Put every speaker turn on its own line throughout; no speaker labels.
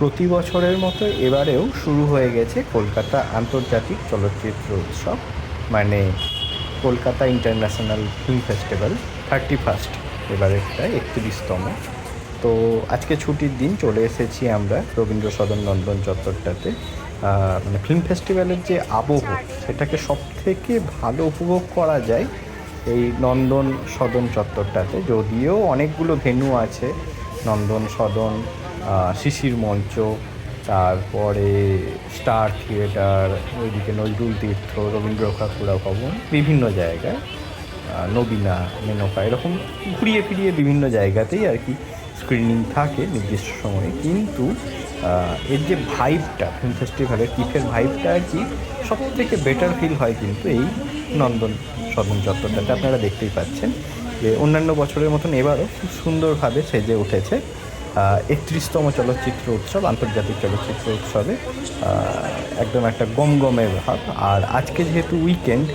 প্রতি বছরের মতো এবারেও শুরু হয়ে গেছে কলকাতা আন্তর্জাতিক চলচ্চিত্র উৎসব মানে Kolkata international film festival thirty first এবারেরটা একত্রিশতম। তো আজকে ছুটির দিন চলে এসেছি আমরা রবীন্দ্র সদন নন্দন চত্বরটাতে। মানে ফিল্ম ফেস্টিভ্যালের যে আবহ, সেটাকে সব থেকে ভালো উপভোগ করা যায় এই নন্দন সদন চত্বরটাতে। যদিও অনেকগুলো ভেন্যু আছে, নন্দন সদন শিশির মঞ্চ, তারপরে স্টার থিয়েটার ওইদিকে নজরুল তীর্থ, রবীন্দ্র কাকুড়া ভবন বিভিন্ন জায়গায় নবীনা, মেনকা, এরকম ঘুরিয়ে ফিরিয়ে বিভিন্ন জায়গাতেই আর কি স্ক্রিনিং থাকে নির্দিষ্ট সময়ে। কিন্তু এর যে ভাইবটা ফিল্ম ফেস্টিভ্যালের টিফের ভাইবটা আর কি সব থেকে বেটার ফিল হয় কিন্তু এই নন্দন সদন চত্বরটাতে। আপনারা দেখতেই পাচ্ছেন যে অন্যান্য বছরের মতন এবারও খুব সুন্দরভাবে সেজে উঠেছে। একত্রিশতম চলচ্চিত্র উৎসব, আন্তর্জাতিক চলচ্চিত্র উৎসবে একদম একটা গমগমের ভাব। আর আজকে যেহেতু উইকেন্ড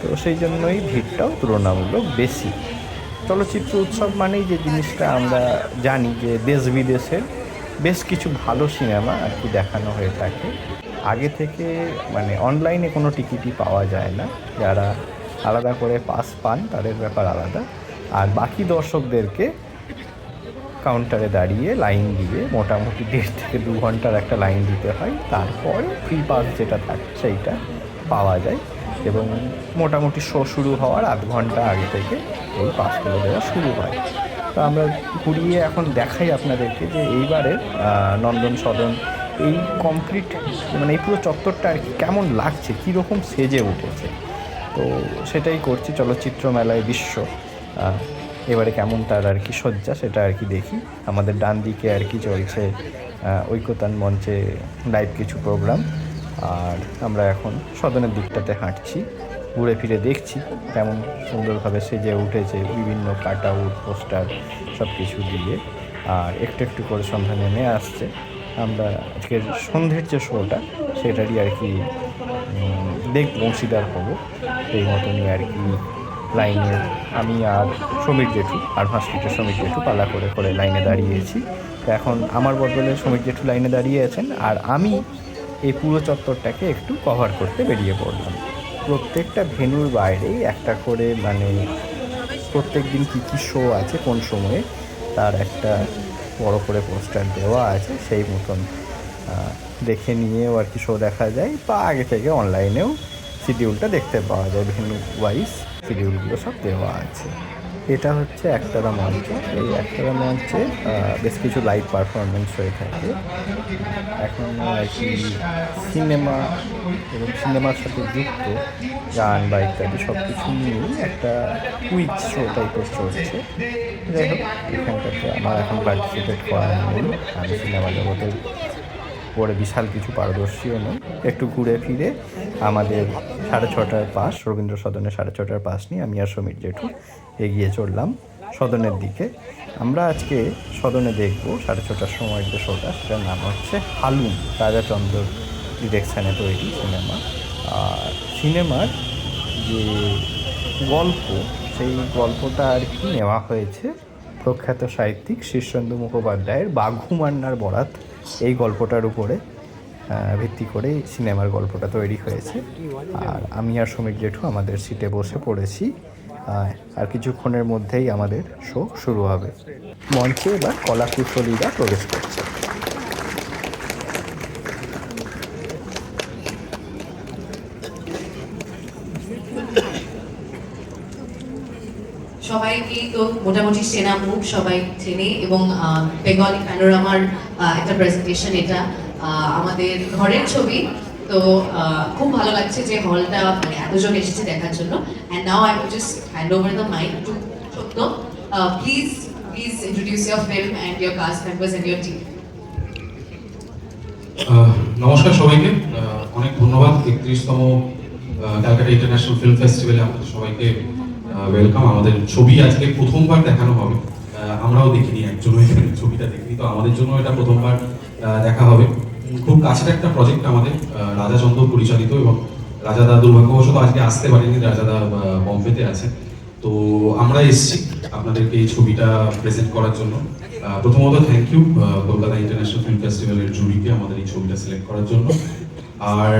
তো সেই জন্যই ভিড়টাও তুলনামূলক বেশি। চলচ্চিত্র উৎসব মানেই যে জিনিসটা আমরা জানি যে দেশ বিদেশের বেশ কিছু ভালো সিনেমা আর কি দেখানো হয়ে থাকে। আগে থেকে মানে অনলাইনে কোনো টিকিটই পাওয়া যায় না। যারা আলাদা করে পাস পান, তাদের ব্যাপার আলাদা। আর বাকি দর্শকদেরকে কাউন্টারে দাঁড়িয়ে লাইন দিয়ে মোটামুটি দেড় থেকে দু ঘণ্টার একটা লাইন দিতে হয়। তারপর ফ্রি পাস যেটা থাকে সেইটা পাওয়া যায় এবং মোটামুটি শো শুরু হওয়ার আধ ঘণ্টা আগে থেকে এই পাসগুলো দেওয়া শুরু হয়। তো আমরা ঘুরিয়ে এখন দেখাই আপনাদেরকে যে এইবারের নন্দন সদন এই কমপ্লিট মানে এই পুরো চত্বরটা আর কি কেমন লাগছে, কীরকম সেজে উঠেছে। তো সেটাই করছি চলচ্চিত্র মেলায় বিশ্ব এবারে কেমন তার আর কি সজ্জা সেটা আর কি দেখি। আমাদের ডান দিকে আর কি চলছে আহ, ঐকতান মঞ্চে লাইভ কিছু প্রোগ্রাম আর আমরা এখন সদনের দিকটাতে হাঁটছি ঘুরে ফিরে দেখছি কেমন সুন্দরভাবে সেজে উঠেছে বিভিন্ন কাট আউট পোস্টার সব কিছু দিয়ে। আর একটু একটু করে সন্ধ্যা নেমে আসছে। আমরা আজকের সন্ধ্যের যে শোটা সেটারই আর কি দেখব অংশীদার হব। সেই মতনই আর কি লাইনে আমি আর সমীর জেঠু, আর হাসপিটাল সমীর জেঠু পালা করে করে লাইনে দাঁড়িয়েছি। তো এখন আমার বদলে সমীর জেঠু লাইনে দাঁড়িয়ে আছেন, আর আমি এই পুরো চত্বরটাকে একটু কভার করতে বেরিয়ে পড়লাম। প্রত্যেকটা ভেনুর বাইরেই একটা করে মানে প্রত্যেক দিন কী কী শো আছে, কোন সময়ে তার একটা বড় করে পোস্টার দেওয়া আছে, সেই মতন দেখে নিয়েও আর কি শো দেখা যায়, বা আগে থেকে অনলাইনেও শিডিউলটা দেখতে পাওয়া যায় ভেন্যু ওয়াইজ শিডিউলগুলো সব দেওয়া আছে। এটা হচ্ছে একতারা মঞ্চ। এই একতারা মঞ্চে বেশ কিছু লাইভ পারফরমেন্স হয়ে থাকে। এখন আর কি সিনেমা এবং সিনেমার সাথে যুক্ত, গান বা ইত্যাদি সব কিছু নিয়েই একটা কুইজ শো টাইপের চলছে। যাই হোক, এখানটাতে আমার এখন পার্টিসিপেট করা আমি সিনেমা জগতের পরে বিশাল কিছু পারদর্শীও নই। একটু ঘুরে ফিরে আমাদের সাড়ে ছটার পাস রবীন্দ্র সদনের সাড়ে ছটার পাস নিয়ে আমি আর সমীর জেঠু এগিয়ে চললাম সদনের দিকে। আমরা আজকে সদনে দেখব সাড়ে ছটার সময় যে শোটা, সেটার নাম হচ্ছে হালুম, রাজাচন্দ্র ডিরেকশানে তৈরি সিনেমা। আর সিনেমার যে গল্প, সেই গল্পটা আর কি নেওয়া হয়েছে, প্রখ্যাত সাহিত্যিক শীর্ষেন্দু মুখোপাধ্যায়ের বাঘু মান্নার বরাত। এই গল্পটার উপরে ভিত্তি করে সিনেমার গল্পটা তৈরি হয়েছে। আর আমি আর সমীর জেঠু আমাদের সিটে বসে পড়েছি আর কিছুক্ষণের মধ্যেই আমাদের শো শুরু হবে। মঞ্চে এবার কলাকুশলীরা প্রবেশ করছে।
সবাইকেই তো মোটামুটি চেনা মুখ, সবাই চেনে এবং বেঙ্গলি প্যানোরামার একটা প্রেজেন্টেশন এটা। আমাদের ঘরের ছবি। তো খুব ভালো লাগছে যে হলটা মানে এতজন এসেছে দেখার জন্য। And now I will just hand over the mike to Satya please please introduce your film and your cast members and your team
নমস্কার সবাইকে। অনেক ধন্যবাদ। একত্রিশতম ক্যালকাটা ইন্টারন্যাশনাল ফিল্ম ফেস্টিভ্যালে আপনাদের সবাইকে ওয়েলকাম আমাদের ছবি আজকে প্রথমবার দেখানো হবে। আমরাও দেখিনি একজনও এখানে ছবিটা দেখিনি। তো আমাদের জন্য এটা প্রথমবার দেখা হবে। খুব কাছের একটা প্রজেক্ট আমাদের রাজা চন্দ্র পরিচালিত এবং রাজাদা দুর্ভাগ্যবশত আজকে আসতে পারেনি রাজাদা বম্বেতে আছে। তো আমরা এসেছি আপনাদেরকে এই ছবিটা প্রেজেন্ট করার জন্য। প্রথমত thank you Kolkata international film ফেস্টিভ্যালের জুরিকে আমাদের এই ছবিটা সিলেক্ট করার জন্য। আর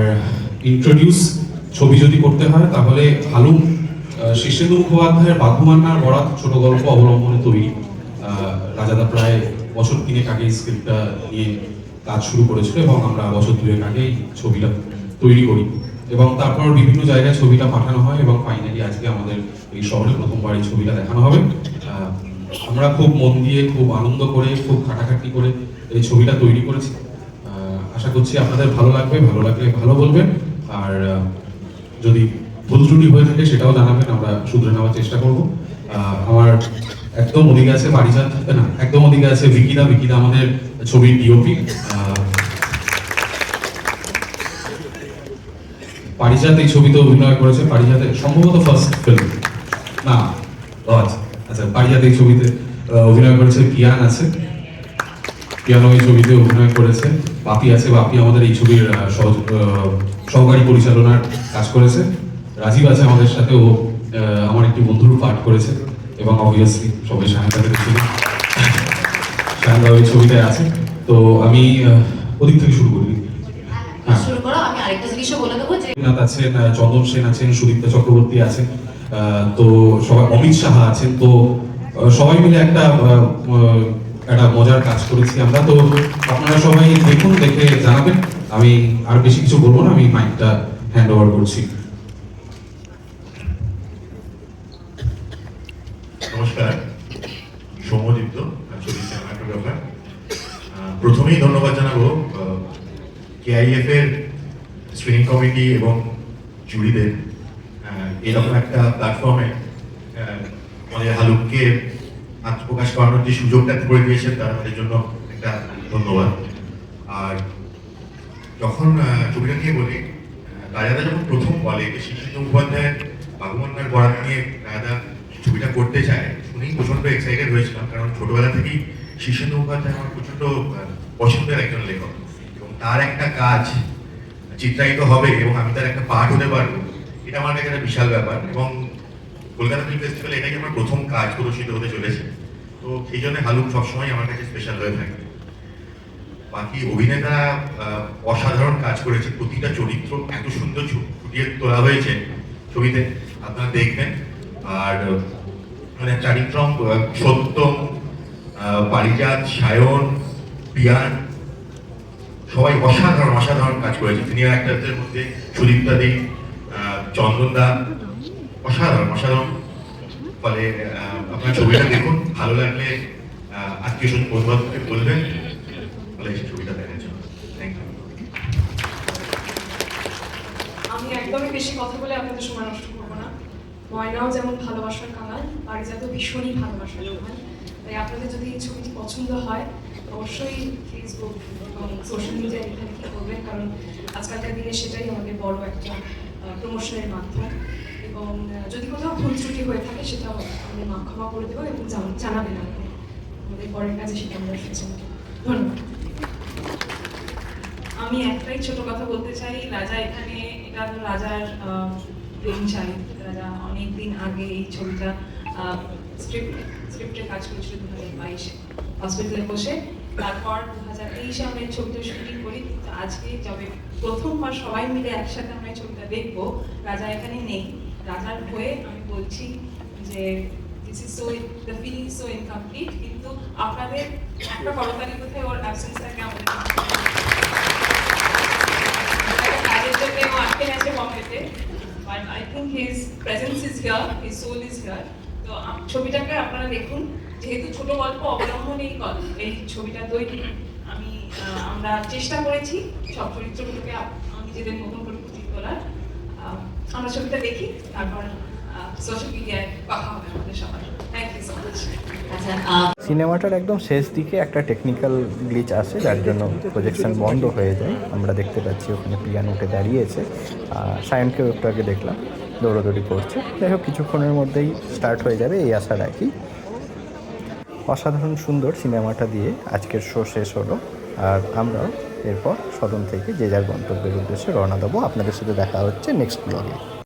ইন্ট্রোডিউস ছবি যদি করতে হয়, তাহলে হালুম শীর্ষেন্দু মুখোপাধ্যায়ের বাঘুমান্নার বরাত ছোট গল্প অবলম্বনে তৈরি। রাজাদা প্রায় বছর তিনেক আগে স্ক্রিপ্টটা নিয়ে কাজ শুরু করেছিল এবং আমরা বছর দুয়েক আগেই ছবিটা তৈরি করি। এবং তারপর বিভিন্ন জায়গায় ছবিটা পাঠানো হয় এবং ফাইনালি আজকে আমাদের এই শহরে প্রথমবার এই ছবিটা দেখানো হবে। আমরা খুব মন দিয়ে, খুব আনন্দ করে, খুব খাটাখাটি করে এই ছবিটা তৈরি করেছি। আশা করছি আপনাদের ভালো লাগবে, ভালো লাগলে ভালো বলবেন। আর যদি ভুল ত্রুটি হয়ে থাকে সেটাও জানাবেন, আমরা শুধরে নেওয়ার চেষ্টা করব। আমার একদম ওদিকে আছে পারিজাত না, একদম ওদিকে আছে বিকিদা বিকিদা আমাদের ছবির ডিওপি পারিজাত এই ছবিতে অভিনয় করেছে পারিজাতের সম্ভবত ফার্স্ট ফিল্ম না আচ্ছা আচ্ছা পারিজাত এই ছবিতে অভিনয় করেছে কিয়ান আছে। পিয়ানো এই ছবিতে অভিনয় করেছে, বাপি আছে, বাপি আমাদের এই ছবির সহকারী পরিচালনার কাজ করেছে। রাজীব আছে আমাদের সাথে, ও আমার একটি বন্ধুর পাঠ করেছে এবং অবভিয়াসলি সবাই সায়নদাকে ছিল সায়নদা ওই ছবিটায় আছে। তো আমি ওদিক থেকে শুরু করি। হ্যাঁ। আছেন চন্দন সেন আছেন সুদীপ্তা চক্রবর্তী আছেন তো সবাই অমিত সাহা আছেন তো সবাই মিলে একটা একটা মজার কাজ করেছি আমরা। তো আপনারা সবাই দেখুন দেখে জানাবেন। আমি আর বেশি কিছু বলব না আমি মাইকটা হ্যান্ড ওভার করছি
নমস্কার সৌম্যদীপ্ত ছবি সিনেমাটোগ্রাফার প্রথমেই ধন্যবাদ জানাব কেআইএফ এর স্ক্রিনিং কমিটি এবং জুরিদের এরকম একটা প্ল্যাটফর্মে আমাদের হালুককে আত্মপ্রকাশ করানোর যে সুযোগটা করে দিয়েছেন তার আমাদের জন্য একটা ধন্যবাদ। আর যখন ছবিটা নিয়ে বলি রাজাদা যখন প্রথম বলে যে শিশির মুখোপাধ্যায়ের বাঘমন্নার বরাত নিয়ে রাজাদা ছবিটা করতে চায় শুনেই প্রচণ্ড এক্সাইটেড হয়েছিলাম কারণ ছোটবেলা থেকেই শীর্ষেন্দু মুখোপাধ্যায় আমার প্রচণ্ড আহ, পছন্দের একজন লেখক। এবং তার একটা কাজ চিত্রায়িত হবে এবং আমি তার একটা পাঠ হতে পারব এটা আমার কাছে একটা বিশাল ব্যাপার। এবং কলকাতা ফিল্ম ফেস্টিভ্যাল এটাই আমার প্রথম কাজ প্রদর্শিত হতে চলেছে। তো সেই জন্য হালুম সবসময় আমার কাছে স্পেশাল হয়ে থাকে। বাকি অভিনেতারা আহ, অসাধারণ কাজ করেছে। প্রতিটা চরিত্র এত সুন্দর ফুটিয়ে তোলা হয়েছে ছবিতে। আপনারা দেখবেন। আর মানে চারিত্রম সত্যম পারিজাত সায়ন পিয়ান সবাই অসাধারণ অসাধারণ কাজ করেছে সিনিয়র অ্যাক্টারদের মধ্যে সুদীপ্তা দি চন্দনদা অসাধারণ অসাধারণ। ফলে আপনার ছবিটা দেখুন, ভালো লাগলে আত্মীয় স্বজন বন্ধুবান্ধবকে বলবেন। ফলে সেই ছবিটা দেখার
আমি একদমই বেশি কথা বলে আপনাদের সময় নষ্ট করব না। ময়নাও যেমন ভালোবাসার কামাল পারিজাত ভীষণই ভালোবাসার কামাল তাই আপনাদের যদি এই ছবিটি পছন্দ হয় অবশ্যই ফেসবুক এবং সোশ্যাল মিডিয়ায় এখানে কি করবেন কারণ আজকালকার দিনে সেটাই আমাদের বড় একটা প্রমোশনের মাধ্যম। এবং যদি কোথাও ভুল ত্রুটি হয়ে থাকে সেটা আমাদের মা, ক্ষমা করে দেবো এবং জানাবেন আপনি। আমাদের পরের কাজে সেটা আমরা ধন্যবাদ।
আমি একটাই ছোট কথা বলতে চাই, রাজা এখানে, এটা রাজার প্রেম চাই। রাজা অনেকদিন আগে এই ছবিটা স্ক্রিপ্ট স্ক্রিপ্টে কাজ করেছিল দু হাজার বাইশে। হসপিটালে বসে তারপর দু হাজার তেইশে আমরা এই ছবিটা শুটিং করি, কিন্তু আজকে যবে প্রথমবার সবাই মিলে একসাথে আমরা এই ছবিটা দেখব, রাজা এখানে নেই। রাজার হয়ে আমি বলছি যে this is so the feeling so incomplete কিন্তু আপনাদের একটা করতালি কোথায়? ওর অ্যাবসেন্স থাকে আটকে আছে বম্বেতে but I think his presence is here his soul is here তো ছবিটাকে আপনারা দেখুন। যেহেতু ছোট গল্প অবলম্বন এই এই ছবিটা তৈরি আমি আমরা চেষ্টা করেছি সব চরিত্রগুলোকে নিজেদের মতন করে ফুটিয়ে তোলার। আমরা ছবিটা দেখি তারপর সোশ্যাল মিডিয়ায় কথা হবে আমাদের সবার। থ্যাংক ইউ সো মাচ
আচ্ছা
সিনেমাটার একদম শেষ দিকে একটা টেকনিক্যাল গ্লিচ আসে যার জন্য প্রজেকশন বন্ধ হয়ে যায়। আমরা দেখতে পাচ্ছি ওখানে পিয়ানো দাঁড়িয়েছে। আর সায়নকেও একটু আগে দেখলাম। দৌড়াদৌড়ি করছে। যাই হোক, কিছুক্ষণের মধ্যেই স্টার্ট হয়ে যাবে এই আশা রাখি। অসাধারণ সুন্দর সিনেমাটা দিয়ে আজকের শো শেষ হলো। আর আমরাও এরপর সদন থেকে যে যার গন্তব্যের উদ্দেশ্যে রওনা দেবো। আপনাদের সাথে দেখা হচ্ছে নেক্সট ব্লগে